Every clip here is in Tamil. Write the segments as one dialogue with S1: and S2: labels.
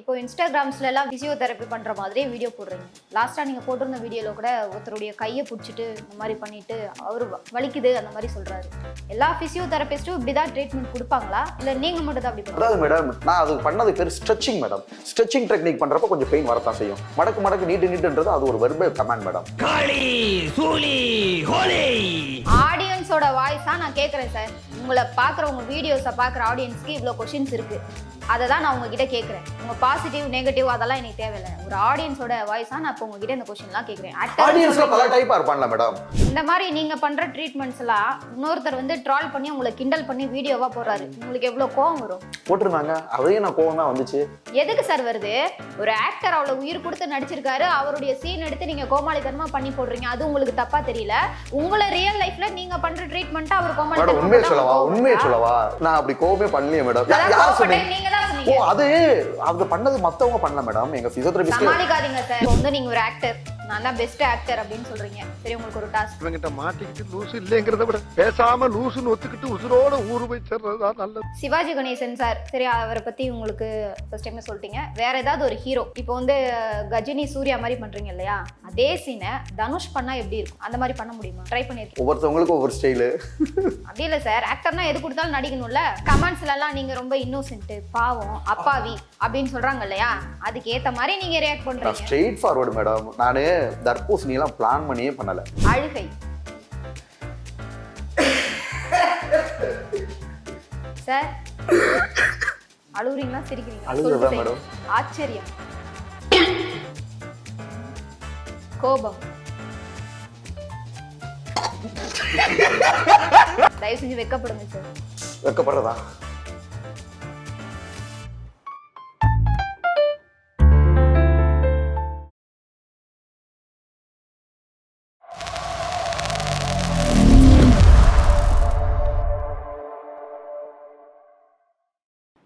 S1: இப்போ இன்ஸ்டாகிராம்ஸ்ல எல்லாம் பிசியோதெரப்பி பண்ற மாதிரி வீடியோ போடுறீங்க. லாஸ்டா நீங்க போட்டிருந்த வீடியோல கூட ஒருத்தருடைய கையை பிடிச்சிட்டு இந்த மாதிரி பண்ணிட்டு அவரு வ- வலிக்குது அந்த மாதிரி சொல்றாரு. எல்லா பிசியோதெரபிஸ்டும் இப்படிதான் ட்ரீட்மெண்ட் கொடுப்பாங்களா? இல்ல நீங்க மட்டும் தான் அப்படி
S2: அதாவது மேடம் நான் அது பண்ணது பேர் ஸ்ட்ரெச்சிங் மேடம் ஸ்ட்ரெச்சிங் டெக்னிக் பண்றப்ப கொஞ்சம் பெயின் வரத்தான் செய்யும். மடக்கு மடக்கு நீட்டு நீட்டுன்றது அது ஒரு வெர்பல் கமாண்ட் மேடம்
S3: காளி சூலி ஹோலி.
S1: ஆடியன்ஸோட வாய்ஸா நான் கேட்குறேன் சார். உங்களை பார்க்குற உங்க வீடியோஸை பார்க்குற ஆடியன்ஸ்க்கு இவ்வளோ கொஷின்ஸ் இருக்கு. அதை தான் நான் உங்ககிட்ட கேட்குறேன். உங்க பாசிட்டிவ் நெகட்டிவ் அதெல்லாம் எனக்கு தேவையில்லை. ஒரு ஆடியன்ஸோட வாய்ஸா நான் இப்போ உங்ககிட்ட இந்த கொஷின்லாம் கேட்குறேன்.
S2: ஆடியன்ஸ்ல பல டைப்பா இருப்பான்ல மேடம்
S1: இந்த மாதிரி நீங்க பண்ற ட்ரீட்மெண்ட்ஸ் எல்லாம் இன்னொருத்தர் வந்து ட்ரால் பண்ணி உங்களை கிண்டல் பண்ணி வீடியோவா போடுறாரு. உங்களுக்கு எவ்வளவு கோவம் வரும்?
S2: போட்டிருந்தாங்க. அதையும் நான் கோவம் தான் வந்துச்சு.
S1: எதுக்கு சார் வருது? ஒரு ஆக்டர் அவ்வளவு உயிர் கொடுத்து நடிச்சிருக்காரு. அவருடைய சீன் எடுத்து நீங்க கோமாளித்தனமா பண்ணி போடுறீங்க. அது உங்களுக்கு தப்பா தெரியல. உங்களை ரியல் லைஃப்ல நீங்க பண்ற ட்ரீட்மெண்ட் அவர்
S2: மேடம் உண்மையை சொல்லவா? நான் அப்படி கோவமே பண்ணலையே மேடம் யார் சொன்னீங்க? ஓ அது அது பண்ணது மத்தவங்க பண்ணல மேடம் எங்க பிசியோதெரபிஸ்ட்
S1: சமாளிக்காதீங்க சார் வந்து நீங்க ஒரு ஆக்டர் நான் தான் பெஸ்ட் ஆக்டர் அப்படின்னு சொல்றீங்க. சரி உங்களுக்கு ஒரு டாஸ்க்
S4: இவங்கிட்ட மாட்டிக்கிட்டு லூசு இல்லைங்கிறத விட பேசாம லூசுன்னு ஒத்துக்கிட்டு உசுரோட ஊரு போய் சேர்றதுதான் நல்லது.
S1: சிவாஜி கணேசன் சார் சரி அவரை பத்தி உங்களுக்கு ஃபர்ஸ்ட் டைமே சொல்லிட்டீங்க? வேற ஏதாவது ஒரு ஹீரோ இப்போ வந்து கஜினி சூர்யா மாதிரி பண்றீங்க இல்லையா? அதே சீனை தனுஷ் பண்ணா எப்படி இருக்கும்? அந்த மாதிரி பண்ண முடியுமா? ட்ரை பண்ணிருக்கீங்க
S2: ஒவ்வொருத்தவங்களுக்கும் ஒவ்வொரு ஸ்டைலு
S1: அப்படி இல்லை சார். ஆக்டர்னா எது கொடுத்தாலும் நடிக்கணும்ல? கமெண்ட்ஸ்ல எல்லாம் நீங்க ரொம்ப இன்னோசென்ட் பாவம் அப்பாவி அப்படின்னு சொல்றாங்க இல்லையா? அதுக்கு ஏத்த மாதிரி நீங்க ரியாக்ட் பண்றீங்க.
S2: ஸ்ட்ரெயிட் ஃபார்வர்டு மேடம் நான் தர்பூசணி எல்லாம் பிளான் பண்ணியே பண்ணல.
S1: அழுகை. சார் அழுகுறீங்களா? சிரிக்கிறீங்களா?
S2: மேடம்.
S1: சார். ஆச்சரியம். கோபம். தயவு செஞ்சு வெக்கப்படுங்க சார்
S2: வைக்கப்படுறதா?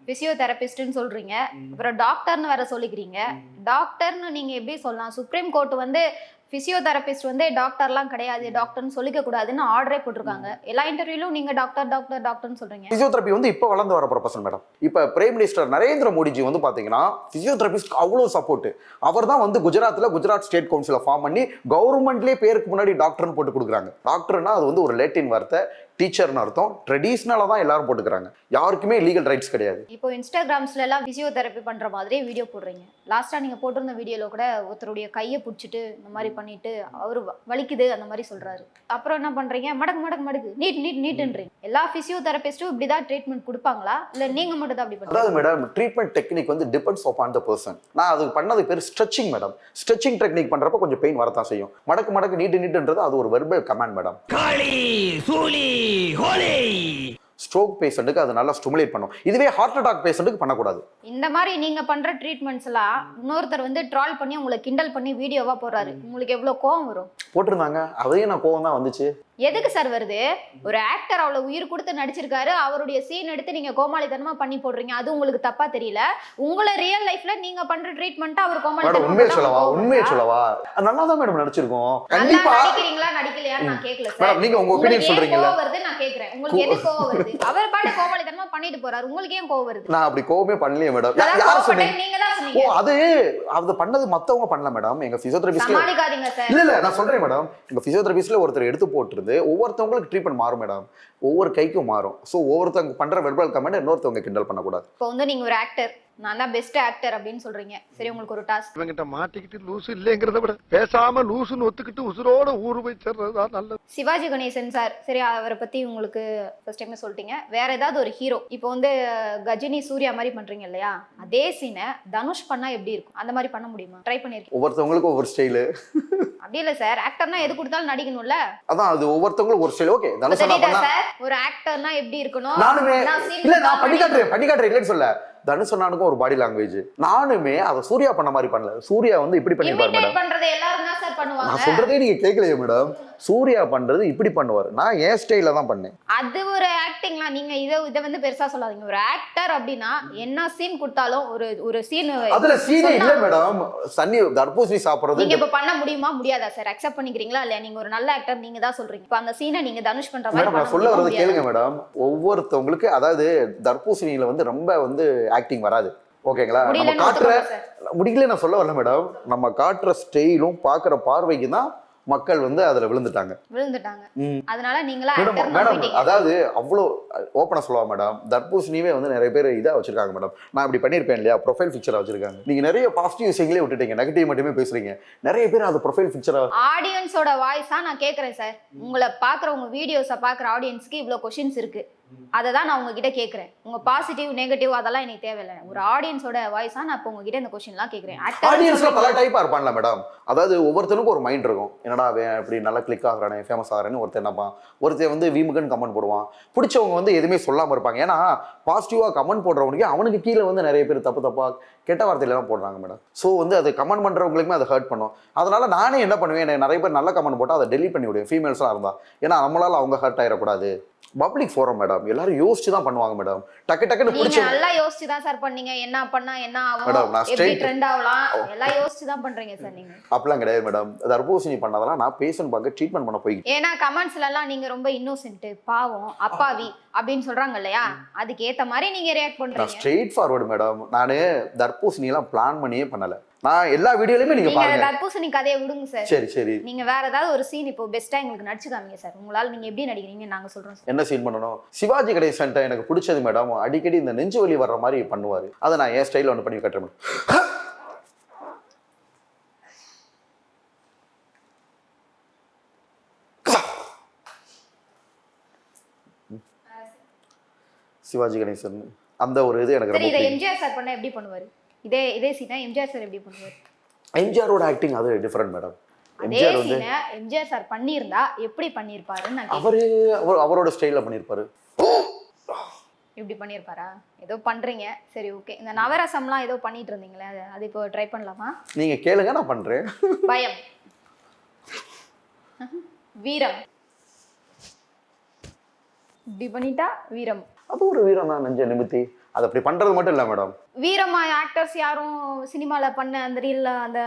S1: பிசியோதெரபிஸ்ட்னு சொல்றீங்க. அப்புறம் டாக்டர்னு வேற சொல்லிக்கிறீங்க. டாக்டர்னு நீங்க எப்படி சொல்லலாம்? சுப்ரீம் கோர்ட் வந்து பிசியோதெரபிஸ்ட் வந்து டாக்டர்லாம் கிடையாது டாக்டர்னு சொல்லிக்க கூடாதுன்னு ஆர்டரே போட்டிருக்காங்க. எல்லா இன்டர்வியூலும் நீங்க டாக்டர் டாக்டர் டாக்டர்னு சொல்றீங்க.
S2: பிசியோதெரப்பி வந்து இப்போ வளர்ந்து வர ப்ரொஃபஷன் மேடம் இப்போ பிரைம் மினிஸ்டர் நரேந்திர மோடிஜி வந்து பார்த்தீங்கன்னா பிசியோதெரபிஸ்ட் அவ்வளோ சப்போர்ட் அவர் தான் வந்து குஜராத்தில் குஜராத் ஸ்டேட் கவுன்சிலை ஃபார்ம் பண்ணி கவர்மெண்ட்லேயே பேருக்கு முன்னாடி டாக்டர்னு போட்டு கொடுக்குறாங்க. டாக்டர்னா அது வந்து ஒரு லேட்டின் வார்த்தை டீச்சர்னு அர்த்தம். ட்ரெடிஷ்னலாக தான் எல்லாரும் போட்டுக்கிறாங்க. யாருக்குமே லீகல் ரைட்ஸ் கிடையாது.
S1: இப்போ இன்ஸ்டாகிராம்ஸ்ல எல்லாம் பிசியோதெரப்பி பண்ற மாதிரி வீடியோ போடுறீங்க. லாஸ்டா நீங்க போட்டிருந்த வீடியோல கூட ஒருத்தருடைய கையை பிடிச்சிட்டு இந்த மாதிரி பண்ணிட்டு அவரு வ- வலிக்குது அந்த மாதிரி சொல்றாரு. அப்புறம் என்ன பண்றீங்க? மடக்கு மடக்கு மடக்கு. நீட் நீட் நீட்ன்றீங்க எல்லா பிசியோதெரபிஸ்டும் இப்படிதான் ட்ரீட்மெண்ட் கொடுப்பாங்களா? இல்ல நீங்க மட்டும் தான் அப்படி பண்றீங்க
S2: அதாவது மேடம் ட்ரீட்மெண்ட் டெக்னிக் வந்து டிபெண்ட்ஸ் ஆன் த பர்சன் நான் அது பண்ணது பேர் ஸ்ட்ரெச்சிங் மேடம் ஸ்ட்ரெச்சிங் டெக்னிக் பண்றப்ப கொஞ்சம் பெயின் வரத்தான் செய்யும். மடக்கு மடக்கு நீட்டு நீட்டுன்றது அது ஒரு வெர்பல் கமாண்ட் மேடம்
S3: காளி சூலி ஹோலி!
S2: ஸ்ட்ரோக் பேஷண்ட்டுக்கு அது நல்லா ஸ்டிமுலேட் பண்ணும். இதுவே ஹார்ட் அட்டாக் பேஷண்ட்டுக்கு பண்ணக்கூடாது.
S1: இந்த மாதிரி நீங்க பண்ற ட்ரீட்மெண்ட்ஸ் எல்லாம் இன்னொருத்தர் வந்து ட்ரால் பண்ணி உங்களை கிண்டல் பண்ணி வீடியோவா போடுறாரு. உங்களுக்கு எவ்வளவு கோவம் வரும்?
S2: போட்டிருந்தாங்க. அதையும் நான் கோவம் தான் வந்துச்சு.
S1: எதுக்கு சார் வருது? ஒரு ஆக்டர் அவ்வளவு உயிர் கொடுத்து நடிச்சிருக்காரு. அவருடைய சீன் எடுத்து நீங்க கோமாளித்தனமா பண்ணி போடுறீங்க. அது உங்களுக்கு தப்பா தெரியல. உங்களை ரியல் லைஃப்ல நீங்க பண்ற ட்ரீட்மெண்ட் அவர்
S2: மேடம் உண்மையை சொல்லவா? உண்மையை சொல்லவா? நல்லா தான் மேடம் நடிச்சிருக்கோம். கண்டிப்பா.
S1: நடிக்கிறீங்களா நடிக்கலையான்னு நான் கேட்கல சார்.
S2: நீங்க உங்க சொல்றீங்கல்ல.
S1: கோவம் வருது? நான் கேக்குறேன். உங்களுக்கு எது கோவம் வருது? அவர் பாட்டு கோமாளித்தனமா பண்ணிட்டு போறாரு. உங்களுக்கு ஏன் கோவம் வருது?
S2: நான் அப்படி கோவமே பண்ணலையே மேடம். யார் சொன்னீங்க?
S1: நீங்க தான்
S2: ஓ அது அது பண்ணது மத்தவங்க பண்ணல மேடம். எங்க பிசியோதெரபிஸ்ட்
S1: சமாளிக்காதீங்க சார்.
S2: இல்ல இல்ல நான் சொல்றேன் மேடம். எங்க பிசியோதெரபிஸ்ட்ல ஒருத்தர் எடுத்து இருந்து ஒவ்வொருத்தவங்களுக்கு ட்ரீட்மெண்ட் மாறும் மேடம் ஒவ்வொரு கைக்கும் மாறும். ஸோ ஒவ்வொருத்தவங்க பண்ணுற வெர்பல் கமெண்ட் இன்னொருத்தவங்க கிண்டல் பண்ணக்கூடாது.
S1: இப்போ வந்து நீங்கள் ஒரு ஆக்டர் நான் தான் பெஸ்ட் ஆக்டர் அப்படின்னு சொல்றீங்க. சரி உங்களுக்கு ஒரு டாஸ்க்
S4: இவங்கிட்ட மாட்டிக்கிட்டு லூசு இல்லைங்கிறத விட பேசாம லூசுன்னு ஒத்துக்கிட்டு உசுரோட ஊரு போய் சேர்றதுதான் நல்லது.
S1: சிவாஜி கணேசன் சார் சரி அவரை பத்தி உங்களுக்கு ஃபர்ஸ்ட் டைமே சொல்லிட்டீங்க. வேற ஏதாவது ஒரு ஹீரோ இப்போ வந்து கஜினி சூர்யா மாதிரி பண்றீங்க இல்லையா? அதே சீனை தனுஷ் பண்ணா எப்படி இருக்கும்? அந்த மாதிரி பண்ண முடியுமா? ட்ரை பண்ணிருக்கீங்க
S2: ஒவ்வொருத்தவங்களுக்கும் ஒவ்வொரு ஸ்டைலு
S1: அப்படி இல்ல சார் ஆக்டர்னா எது கொடுத்தாலும் நடிக்கணும்ல?
S2: அதான் அது ஒவ்வொருத்தவங்களுக்கும் ஒரு ஸ்டைல் ஓகே தனுஷ்
S1: சார் ஒரு ஆக்டர்னா எப்படி இருக்கணும்?
S2: நானுமே இல்ல நான் பண்ணி காட்டுறேன் பண்ணி காட்டுறேன் இல்லைன்னு சொல்ல தனுஷ் அண்ணானுக்கும் ஒரு பாடி லாங்குவேஜ் நானுமே அதை சூர்யா பண்ண மாதிரி பண்ணல. சூர்யா வந்து இப்படி பண்ணிருப்பாரு மேடம்
S1: சார்
S2: நான்
S1: பண்ணுவாங்க
S2: சொல்றதே நீங்க கேட்கலையே மேடம் சூர்யா பண்றது இப்படி பண்ணுவார். நான் என் ஸ்டைல தான் பண்ணேன்.
S1: அது ஒரு ஆக்டிங்லாம் நீங்க இதை இதை வந்து பெருசா சொல்லாதீங்க. ஒரு ஆக்டர் அப்படின்னா என்ன சீன் கொடுத்தாலும் ஒரு ஒரு சீன்
S2: அதுல சீனே இல்ல மேடம் சன்னி தர்பூசணி சாப்பிடுறது
S1: நீங்க இப்ப பண்ண முடியுமா? முடியாதா சார் அக்செப்ட் பண்ணிக்கிறீங்களா? இல்ல நீங்க ஒரு நல்ல ஆக்டர் நீங்க தான் சொல்றீங்க. இப்ப அந்த சீனை நீங்க தனுஷ் பண்ற மாதிரி
S2: நான் சொல்ல
S1: முடியாதா?
S2: கேளுங்க மேடம் ஒவ்வொருத்தவங்களுக்கு அதாவது தர்பூசணியில வந்து ரொம்ப வந்து ஆக்டிங் வராது. ஓகேங்களா? நம்ம காட்டுற முடியல நான் சொல்ல வரல மேடம் நம்ம காட்டுற ஸ்டைலும் பார்க்குற பார்வைக்கு தான் மக்கள் வந்து அதில் விழுந்துட்டாங்க.
S1: விழுந்துட்டாங்க. அதனால நீங்களா
S2: மேடம். அதாவது அவ்வளோ ஓப்பனாக சொல்லுவா மேடம் தர்பூசணியவே வந்து நிறைய பேர் இதாக வச்சிருக்காங்க மேடம் நான் இப்படி பண்ணியிருப்பேன் இல்லையா? ப்ரொஃபைல் பிக்சராக வச்சிருக்காங்க. நீங்கள் நிறைய பாசிட்டிவ் விஷயங்களே விட்டுட்டீங்க. நெகட்டிவ் மட்டுமே பேசுறீங்க. நிறைய பேர் அது ப்ரொஃபைல் பிக்சராக
S1: ஆடியன்ஸோட வாய்ஸா நான் கேக்குறேன் சார் உங்களை பாக்குற உங்க வீடியோஸை பாக்குற ஆடியன்ஸ்க்கு இவ்வளோ கொஷின்ஸ் இருக்கு. அதை தான் நான் உங்ககிட்ட கேட்குறேன் உங்க பாசிட்டிவ் நெகட்டிவ் அதெல்லாம் எனக்கு தேவையில்லை. ஒரு ஆடியன்ஸோட வாய்ஸா நான் இப்போ உங்ககிட்ட இந்த கொஷின்லாம் கேட்குறேன்
S2: ஆடியன்ஸ்ல பல டைப்பா இருப்பான்ல மேடம் அதாவது ஒவ்வொருத்தனுக்கும் ஒரு மைண்ட் இருக்கும். என்னடா அவன் இப்படி நல்லா கிளிக் ஆகுறானே ஃபேமஸ் ஆகுறானு ஒருத்தன் என்னப்பான். ஒருத்தன் வந்து வீமுகன் கமெண்ட் போடுவான். பிடிச்சவங்க வந்து எதுவுமே சொல்லாம இருப்பாங்க. ஏன்னா பாசிட்டிவா கமெண்ட் போடுறவனுக்கு அவனுக்கு கீழே வந்து நிறைய பேர் தப்பு தப்பா கெட்ட வார்த்தையிலாம் போடுறாங்க மேடம் ஸோ வந்து அது கமெண்ட் பண்றவங்களுக்குமே அதை ஹர்ட் பண்ணும். அதனால நானே என்ன பண்ணுவேன்? எனக்கு நிறைய பேர் நல்ல கமெண்ட் போட்டால் அதை டெலிட் பண்ணி விடுவேன் ஃபீமேல்ஸ்லாம் இருந்தா. ஏன்னா நம்மளால அவங்க ஹர்ட் ஆயிடக்கூடாது. பப்ளிக் ஃபோரம் மேடம் எல்லாரும் யோசிச்சு தான் பண்ணுவாங்க மேடம் டக்கு டக்குன்னு பிடிச்ச
S1: நல்லா யோசிச்சு தான் சார் பண்ணீங்க. என்ன பண்ணா என்ன ஆகும்
S2: நான்
S1: எப்படி
S2: straight-
S1: ட்ரெண்ட் ஆகலாம்? எல்லாம் யோசிச்சு தான் பண்றீங்க சார் நீங்க.
S2: அப்படிலாம் கிடையாது மேடம் தர்பூசணி பண்ணதெல்லாம் நான் பேஷண்ட் பார்க்க ட்ரீட்மெண்ட் பண்ண போய்
S1: ஏன்னா கமெண்ட்ஸ்ல எல்லாம் நீங்க ரொம்ப இன்னோசென்ட் பாவம் அப்பாவி அப்படின்னு சொல்றாங்க இல்லையா? அதுக்கு ஏத்த மாதிரி நீங்க ரியாக்ட்
S2: நான்
S1: பண்றீங்க
S2: ஸ்ட்ரெயிட் ஃபார்வர்டு மேடம் நான் தர்பூசணி எல்லாம் பிளான் பண்ணியே பண்ணல. நான் எல்லா வீடியோலையுமே நீங்க பாருங்க.
S1: தர்பூசணி கதையை விடுங்க சார்
S2: சரி சரி.
S1: நீங்க வேற ஏதாவது ஒரு சீன் இப்போ பெஸ்டா எங்களுக்கு நடிச்சு காமிங்க சார் உங்களால நீங்க எப்படி நடிக்கிறீங்க நாங்க சொல்றோம்
S2: என்ன சீன் பண்ணணும்? சிவாஜி கணேசன்ட்ட எனக்கு பிடிச்சது மேடம் அடிக்கடி இந்த நெஞ்சு வலி வர்ற மாதிரி பண்ணுவாரு. அதை நான் என் ஸ்டைல ஒன்று பண்ணி கட்டுறேன் சிவாஜி கணேசன் அந்த ஒரு இது எனக்கு
S1: சரி
S2: ரொம்ப
S1: இதை எம்ஜிஆர் சார் பண்ணா எப்படி பண்ணுவாரு? இதே இதே சீனா எம்ஜிஆர் சார் எப்படி பண்ணுவாரு?
S2: எம்ஜிஆரோட ஆக்டிங் அது டிஃப்ரெண்ட் மேடம்
S1: அதே சீனை எம்ஜிஆர் சார் பண்ணியிருந்தா எப்படி பண்ணியிருப்பாருன்னு.
S2: அவரு அவர் அவரோட ஸ்டைல பண்ணியிருப்பாரு.
S1: இப்படி பண்ணியிருப்பாரா? ஏதோ பண்றீங்க. சரி ஓகே இந்த நவரசம்லாம் ஏதோ பண்ணிட்டு இருந்தீங்களே அது அது இப்போ ட்ரை பண்ணலாமா?
S2: நீங்க கேளுங்க நான் பண்றேன்.
S1: பயம். வீரம். இப்படி பண்ணிட்டா வீரம்.
S2: அது ஒரு வீரம் தான் நெஞ்ச நிமித்தி. அது அப்படி பண்றது மட்டும் இல்ல மேடம்.
S1: வீரமா ஆக்டர்ஸ் யாரும் சினிமால பண்ண அந்த ரீல்ல அந்த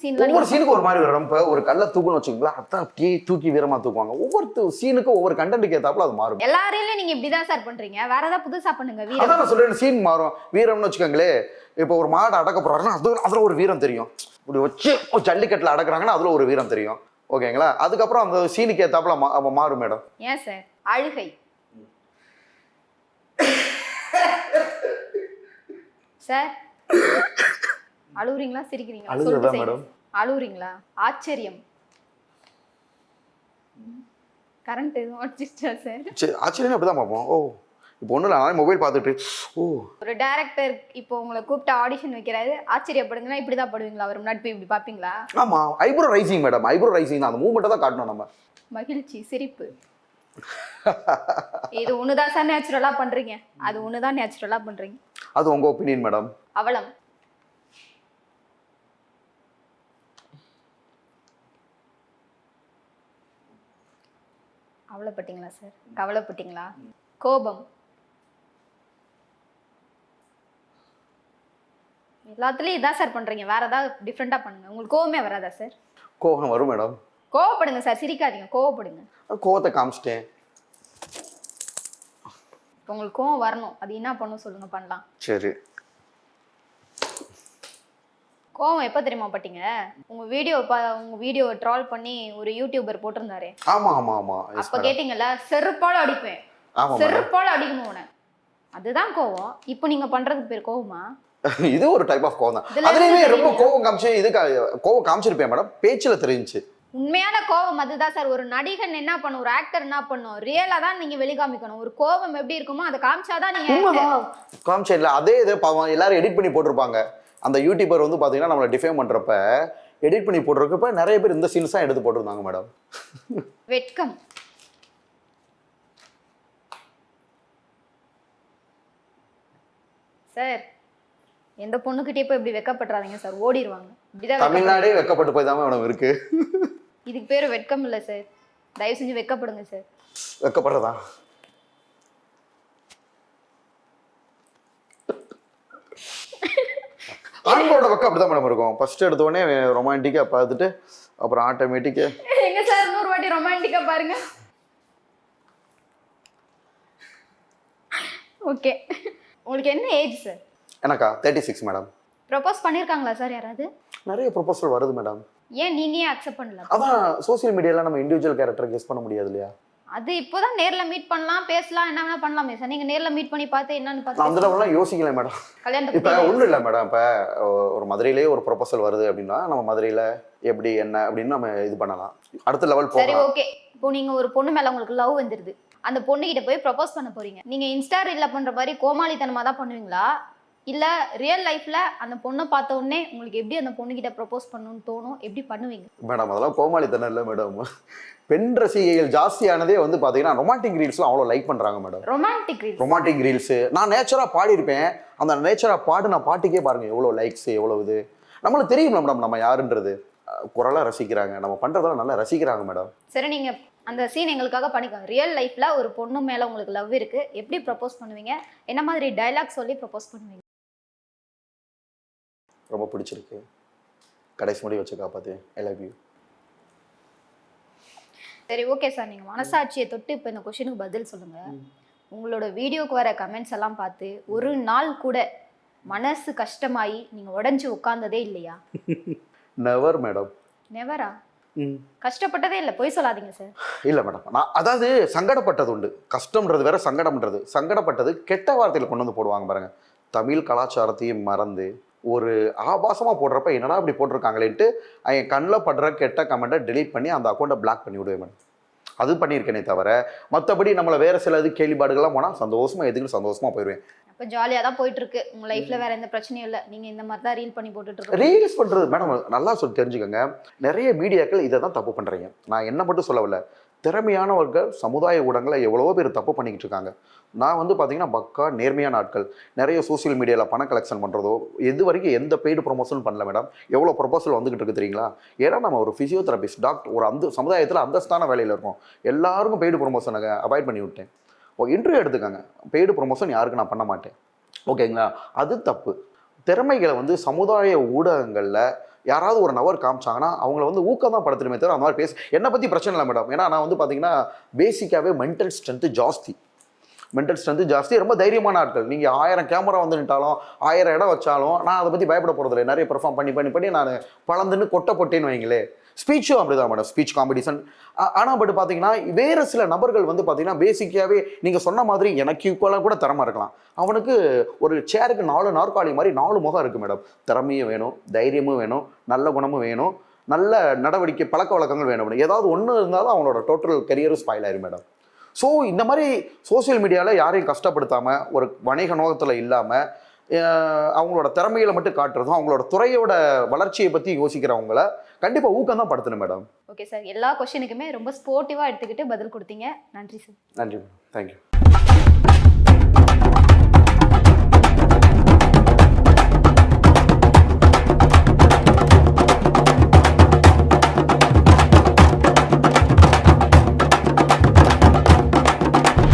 S1: சீன்ல
S2: ஒவ்வொரு சீனுக்கு ஒரு மாதிரி வரும் இப்போ ஒரு கல்ல தூக்குன்னு வச்சுக்கோங்களேன் அதான் அப்படியே தூக்கி வீரமா தூக்குவாங்க. ஒவ்வொரு சீனுக்கும் ஒவ்வொரு கண்டென்ட்டுக்கு ஏத்தாப்புல அது மாறும்.
S1: எல்லா ரீல்லையும் நீங்க இப்படிதான் சார் பண்றீங்க. வேற ஏதாவது புதுசா பண்ணுங்க வீரம்.
S2: அதான் நான் சொல்றேன் சீன் மாறும். வீரம்னு வச்சுக்கோங்களே இப்போ ஒரு மாடு அடக்க போறாருன்னா அது அதுல ஒரு வீரம் தெரியும். இப்படி வச்சு ஜல்லிக்கட்டுல அடக்குறாங்கன்னா அதுல ஒரு வீரம் தெரியும். ஓகேங்களா? அதுக்கப்புறம் அந்த சீனுக்கு ஏத்தாப்புல மாறும் மேடம்.
S1: ஏன் சார் அழுகை. சார் அழுவுறீங்களா? சிரிக்கிறீங்களா? செய்யுங்க.
S2: மேடம்?
S1: அழுவுறீங்களா? ஆச்சரியம். கரண்ட் எதுவும் அடிச்சிச்சா சார்
S2: சரி ஆச்சரியம் அப்படிதான் பார்ப்போம். ஓ இப்போ ஒன்றும் இல்லை நானே மொபைல் பார்த்துட்டு ஓ.
S1: ஒரு டைரக்டர் இப்போ உங்களை கூப்பிட்டு ஆடிஷன் வைக்கிறாரு ஆச்சரியப்படுங்கன்னா இப்படிதான் படுவீங்களா? அவர் முன்னாடி போய் இப்படி பாப்பீங்களா
S2: ஆமா eyebrow raising madam eyebrow raising தான். அந்த மூமெண்ட்டை தான் காட்டணும் நம்ம.
S1: மகிழ்ச்சி சிரிப்பு. இது ஒண்ணுதான் சார் நேச்சுரலா பண்றீங்க. அது ஒண்ணுதான் நேச்சுரலா பண்றீங்க.
S2: அது உங்க ஒப்பீனியன் மேடம்
S1: அவலம் அவலப்பட்டீங்களா சார் கவலைப்பட்டீங்களா? கோபம். எல்லாத்துலயும் இதான் சார் பண்றீங்க. வேற ஏதாவது டிஃப்ரெண்டா பண்ணுங்க. உங்களுக்கு கோவமே வராதா சார்
S2: கோபம் வரும் மேடம்
S1: கோவப்படுங்க சார் சிரிக்காதீங்க. கோவப்படுங்க.
S2: கோவத்தை காமிச்சிட்டேன்.
S1: இப்போ உங்களுக்கு கோவம் வரணும். அது என்ன பண்ணும் சொல்லுங்க பண்ணலாம்.
S2: சரி.
S1: கோவம் எப்போ தெரியுமா பட்டீங்க? உங்க வீடியோ உங்க வீடியோவை ட்ரால் பண்ணி ஒரு யூடியூபர் போட்டிருந்தாரு.
S2: ஆமா ஆமா ஆமா.
S1: அப்ப கேட்டீங்கல்ல செருப்பால அடிப்பேன். செருப்பால அடிக்கணும் உன அதுதான் கோவம். இப்போ நீங்க பண்றதுக்கு பேர் கோவமா?
S2: இது ஒரு டைப் ஆஃப் கோவம் தான் அதுலயுமே ரொம்ப. கோவம் காமிச்சு இது கோவம் காமிச்சிருப்பேன் மேடம் பேச்சுல தெரிஞ்சுச்சு.
S1: உண்மையான கோவம் அதுதான் சார். ஒரு நடிகன் என்ன பண்ணும்? ஒரு ஆக்டர் என்ன பண்ணும்? ரியலா தான் நீங்க வெளிக்காமிக்கணும் ஒரு கோவம் எப்படி இருக்குமோ அதை காமிச்சாதான் நீங்க
S2: காமிச்சேன் இல்ல அதே இது பாவம் எல்லாரும் எடிட் பண்ணி போட்டிருப்பாங்க. அந்த யூடியூபர் வந்து பாத்தீங்கன்னா நம்மளை டிஃபைன் பண்றப்ப எடிட் பண்ணி போட்டிருக்கப்ப நிறைய பேர் இந்த சீன்ஸ் தான் எடுத்து போட்டிருந்தாங்க மேடம்
S1: வெட்கம். சார் எந்த பொண்ணுகிட்டயே போய் இப்படி வெக்கப்படுறாதீங்க சார். ஓடிடுவாங்க
S2: தமிழ்நாடே வெக்கப்பட்டு போய் தான் மேடம் இருக்கு.
S1: இதுக்கு பேரு வெட்கம் இல்ல சார் தயவு செஞ்சு வெக்கப்படுங்க சார்
S2: வெக்கப்படுறதா? ஆண்களோட வெக்கம் அப்படிதான் மேடம் இருக்கும். ஃபர்ஸ்ட் எடுத்த உடனே ரொமான்டிக்கா பார்த்துட்டு அப்புறம் ஆட்டோமேட்டிக்கா
S1: எங்க சார் இன்னொரு வாட்டி ரொமான்டிக்கா பாருங்க. ஓகே உங்களுக்கு என்ன ஏஜ் சார்
S2: எனக்கா? தேர்ட்டி சிக்ஸ் மேடம்
S1: ப்ரப்போஸ் பண்ணியிருக்காங்களா சார் யாராவது?
S2: நிறைய ப்ரொபோசல் வருது மேடம்
S1: ஏன் நீங்க ஏன் அக்செப்ட் பண்ணல?
S2: அதான் சோஷியல் மீடியால நம்ம இண்டிவிஜுவல் கேரக்டர் கெஸ் பண்ண முடியாது இல்லையா?
S1: அது இப்போதான் நேர்ல மீட் பண்ணலாம் பேசலாம் என்ன வேணா பண்ணலாமே. சார் நீங்க நேர்ல மீட் பண்ணி பார்த்து என்னன்னு
S2: நான் அந்த
S1: பார்த்து
S2: லெவல்லாம் யோசிக்கல மேடம்.
S1: கல்யாணத்தை
S2: இப்போ ஒன்றும் இல்லை மேடம். இப்போ ஒரு மதுரையிலேயே ஒரு ப்ரொபோசல் வருது அப்படின்னா நம்ம மதுரையில் எப்படி என்ன அப்படின்னு நம்ம இது பண்ணலாம். அடுத்த லெவல்
S1: சரி ஓகே இப்போ நீங்க ஒரு பொண்ணு மேல உங்களுக்கு லவ் வந்துருது. அந்த பொண்ணு கிட்ட போய் ப்ரப்போஸ் பண்ண போறீங்க. நீங்க இன்ஸ்டா ரீல்ல பண்ற மாதிரி கோமாளித்தனமா தான் பண்ணுவீங்களா? இல்ல ரியல் லைஃப்ல அந்த பொண்ணை பார்த்த உடனே உங்களுக்கு எப்படி அந்த பொண்ணு கிட்ட ப்ரப்போஸ் பண்ணணும்னு தோணும்? எப்படி பண்ணுவீங்க?
S2: மேடம் அதெல்லாம் கோமாளித்தனம் இல்லை மேடம். பெண் ரசிகைகள் ஜாஸ்தியானதே வந்து பார்த்தீங்கன்னா ரொமான்டிக் ரீல்ஸ்லாம் அவ்வளோ லைக் பண்ணுறாங்க madam.
S1: Romantic reels
S2: romantic reels நான் நேச்சராக பாடியிருப்பேன். அந்த நேச்சராக பாடின பாட்டுக்கே பாருங்க எவ்வளோ லைக்ஸ் எவ்வளோ இது. நம்மளுக்கு தெரியும் மேடம் நம்ம யாருன்றது. அஹ் குரலா ரசிக்கிறாங்க. நம்ம பண்ணுறதெல்லாம் நல்லா ரசிக்கிறாங்க மேடம்.
S1: சரி நீங்க அந்த சீன் எங்களுக்காக பண்ணிக்கோங்க. ரியல் லைஃப்ல ஒரு பொண்ணு மேல உங்களுக்கு லவ் இருக்கு. எப்படி ப்ரப்போஸ் பண்ணுவீங்க? என்ன மாதிரி டைலாக் சொல்லி ப்ரப்போஸ் பண்ணுவீங்க?
S2: ரொம்ப பிடிச்சிருக்கு. கடைசி முடி வச்சு காப்பாத்து. ஐ லவ் யூ
S1: சரி ஓகே சார் நீங்க மனசாட்சியை தொட்டு இப்போ இந்த கொஷினுக்கு பதில் சொல்லுங்க. உங்களோட வீடியோக்கு வர கமெண்ட்ஸ் எல்லாம் பார்த்து ஒரு நாள் கூட மனசு கஷ்டமாயி நீங்க உடைஞ்சு உட்கார்ந்ததே இல்லையா?
S2: நெவர் மேடம்
S1: நெவரா கஷ்டப்பட்டதே இல்லை. பொய் சொல்லாதீங்க சார்
S2: இல்லை மேடம் நான் அதாவது சங்கடப்பட்டது உண்டு. கஷ்டம்ன்றது வேற சங்கடம்ன்றது. சங்கடப்பட்டது கெட்ட வார்த்தையில் கொண்டு வந்து போடுவாங்க பாருங்க. தமிழ் கலாச்சாரத்தையும் மறந்து ஒரு ஆபாசமாக போடுறப்ப என்னடா இப்படி போட்டிருக்காங்களேன்ட்டு என் கண்ணில் படுற கெட்ட கமெண்ட்டை delete பண்ணி அந்த அக்கௌண்ட்டை பிளாக் பண்ணி விடுவேன் மேடம். அது பண்ணியிருக்கேனே தவிர மற்றபடி நம்மளை வேற சில இது கேள்விப்பாடுகள்லாம் போனால் சந்தோஷமா எதுக்கு சந்தோஷமா போயிடுவேன்
S1: அப்போ ஜாலியாக தான் போயிட்டு இருக்கு உங்க லைஃப்ல வேற எந்த பிரச்சனையும் இல்லை. நீங்க இந்த மாதிரி தான் ரீல் பண்ணி போட்டுட்டு
S2: ரீல்ஸ் பண்ணுறது மேடம் நல்லா சொல்லி தெரிஞ்சுக்கோங்க. நிறைய மீடியாக்கள் இதை தான் தப்பு பண்ணுறீங்க நான் என்ன மட்டும் சொல்லவில்லை. திறமையானவர்கள் சமுதாய ஊடகங்களை எவ்வளவோ பேர் தப்பு பண்ணிக்கிட்டு இருக்காங்க. நான் வந்து பார்த்தீங்கன்னா பக்கா நேர்மையான ஆட்கள். நிறைய சோஷியல் மீடியாவில் பணம் கலெக்ஷன் பண்ணுறதோ எது வரைக்கும் எந்த பெய்டு ப்ரொமோஷன் பண்ணல மேடம் எவ்வளோ ப்ரொபோசல் வந்துகிட்டு இருக்கு தெரியுங்களா? ஏன்னா நம்ம ஒரு ஃபிசியோதெரபிஸ்ட் டாக்டர் ஒரு அந்த சமுதாயத்தில் அந்தஸ்தான வேலையில் இருக்கோம். எல்லாருக்கும் பெய்டு ப்ரொமோஷனை அவாய்ட் பண்ணி விட்டேன். ஓ இன்டர்வியூ எடுத்துக்கோங்க. பெய்டு ப்ரொமோஷன் யாருக்கு நான் பண்ண மாட்டேன். ஓகேங்களா அது தப்பு. திறமைகளை வந்து சமுதாய ஊடகங்களில் யாராவது ஒரு நபர் காமிச்சாங்கன்னா அவங்கள வந்து ஊக்கம் தான் படுத்துருமே தவிர அந்த மாதிரி பேச என்னை பற்றி பிரச்சனை இல்லை மேடம் ஏன்னா நான் வந்து பார்த்தீங்கன்னா பேசிக்காகவே மென்டல் ஸ்ட்ரென்த்து ஜாஸ்தி. மென்டல் ஸ்ட்ரென்த்து ஜாஸ்தி. ரொம்ப தைரியமான ஆட்கள். நீங்கள் ஆயிரம் கேமரா வந்து நின்ட்டாலும் ஆயிரம் இடம் வச்சாலும் நான் அதை பற்றி பயப்பட போகிறதில்ல நிறைய பெர்ஃபார்ம் பண்ணி பண்ணி பண்ணி நான் பழந்துன்னு கொட்டை போட்டேன்னு வைங்களேன் ஸ்பீச்சும் அப்படிதான் மேடம் ஸ்பீச் காம்படிஷன் ஆனால் பட் பார்த்தீங்கன்னா வேறு சில நபர்கள் வந்து பார்த்தீங்கன்னா பேசிக்காகவே நீங்கள் சொன்ன மாதிரி எனக்கு ஈக்குவலாக கூட திறமை இருக்கலாம். அவனுக்கு ஒரு சேருக்கு நாலு நாற்காலி மாதிரி நாலு முகம் இருக்குது மேடம் திறமையும் வேணும் தைரியமும் வேணும் நல்ல குணமும் வேணும் நல்ல நடவடிக்கை பழக்க வழக்கங்கள் வேணும் மேடம் ஏதாவது ஒன்று இருந்தாலும் அவனோட டோட்டல் கரியரும் ஸ்பாயில் ஆயிரும் மேடம் ஸோ இந்த மாதிரி சோஷியல் மீடியாவில் யாரையும் கஷ்டப்படுத்தாமல் ஒரு வணிக நோக்கத்தில் இல்லாமல் அவங்களோட திறமைகளை மட்டும் காட்டுறதும் அவங்களோட துறையோட வளர்ச்சியை பற்றி யோசிக்கிறவங்கள கண்டிப்பாக ஊக்கம் தான் படுத்தணும் மேடம்.
S1: Okay sir. எல்லா கொஷினுக்குமே ரொம்ப ஸ்போர்ட்டிவாக எடுத்துக்கிட்டு பதில் கொடுத்தீங்க. நன்றி சார்.
S2: நன்றி மேடம். தேங்க்யூ